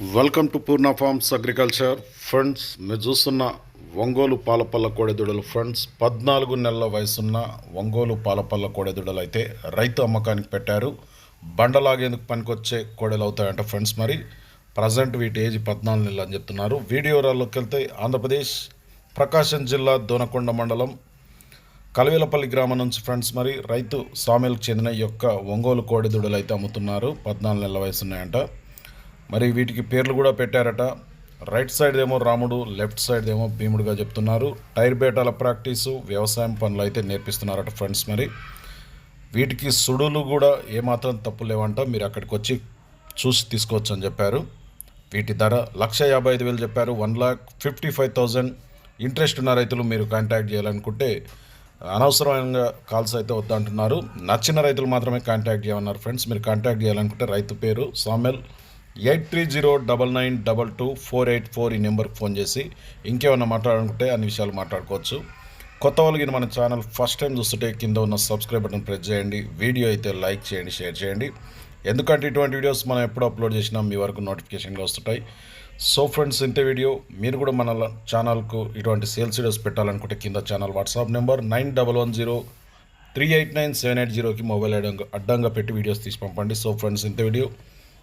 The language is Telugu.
Welcome to Purna farms agriculture friends మీరు చూస్తున్న ఒంగోలు పాలపల్ల కోడెదూడలు ఫ్రెండ్స్ పద్నాలుగు నెలల వయసున్న ఒంగోలు పాలపల్ల కోడెదూడలు అయితే రైతు అమ్మకానికి పెట్టారు. బండలాగేందుకు పనికొచ్చే కోడెలు అవుతాయంట ఫ్రెండ్స్ మరి. ప్రజెంట్ వీటి ఏజ్ పద్నాలుగు నెలలు అని చెప్తున్నారు. వీడియోలోకి వెళ్తే ఆంధ్రప్రదేశ్ ప్రకాశం జిల్లా దోనకొండ మండలం కలవేలపల్లి గ్రామం నుంచి ఫ్రెండ్స్ మరి రైతు సామెలకు చెందిన యొక్క ఒంగోలు కోడిదూడలు అయితే అమ్ముతున్నారు. పద్నాలుగు నెలల వయసు ఉన్నాయంట మరి వీటికి పేర్లు కూడా పెట్టారట. రైట్ సైడ్ ఏమో రాముడు లెఫ్ట్ సైడ్ ఏమో భీముడుగా చెప్తున్నారు. టైర్ బేటాల ప్రాక్టీసు వ్యవసాయం పనులు అయితే నేర్పిస్తున్నారట ఫ్రెండ్స్ మరి. వీటికి సుడులు కూడా ఏమాత్రం తప్పు లేవంట. మీరు అక్కడికి వచ్చి చూసి తీసుకోవచ్చు అని చెప్పారు. వీటి ధర లక్ష యాభై ఐదు వేలు చెప్పారు. One lakh fifty five thousand interest ఉన్న రైతులు మీరు కాంటాక్ట్ చేయాలనుకుంటే అనవసరంగా కాల్స్ అయితే వద్దంటున్నారు. నచ్చిన రైతులు మాత్రమే కాంటాక్ట్ చేయమన్నారు ఫ్రెండ్స్. మీరు కాంటాక్ట్ చేయాలనుకుంటే రైతు పేరు Samuel eight three zero double nine double two four eight four ఈ నెంబర్కి ఫోన్ చేసి ఇంకేమైనా మాట్లాడాలనుకుంటే అన్ని విషయాలు మాట్లాడుకోవచ్చు. కొత్త వాళ్ళకి మన ఛానల్ ఫస్ట్ టైం చూస్తుంటే కింద ఉన్న సబ్స్క్రైబ్ బటన్ ప్రెస్ చేయండి. వీడియో అయితే లైక్ చేయండి షేర్ చేయండి. ఎందుకంటే ఇటువంటి వీడియోస్ మనం ఎప్పుడు అప్లోడ్ చేసినా మీ వరకు నోటిఫికేషన్గా వస్తుంటాయి. సో ఫ్రెండ్స్ ఇంతే వీడియో మీరు కూడా మన ఛానల్కు ఇటువంటి సేల్స్ వీడియోస్ పెట్టాలనుకుంటే కింద channel WhatsApp number nine double one zero three eight nine seven eight జీరోకి మొబైల్ అడ్డంగా అడ్డంగా పెట్టి వీడియోస్ తీసి పంపండి. సో ఫ్రెండ్స్ ఇంత వీడియో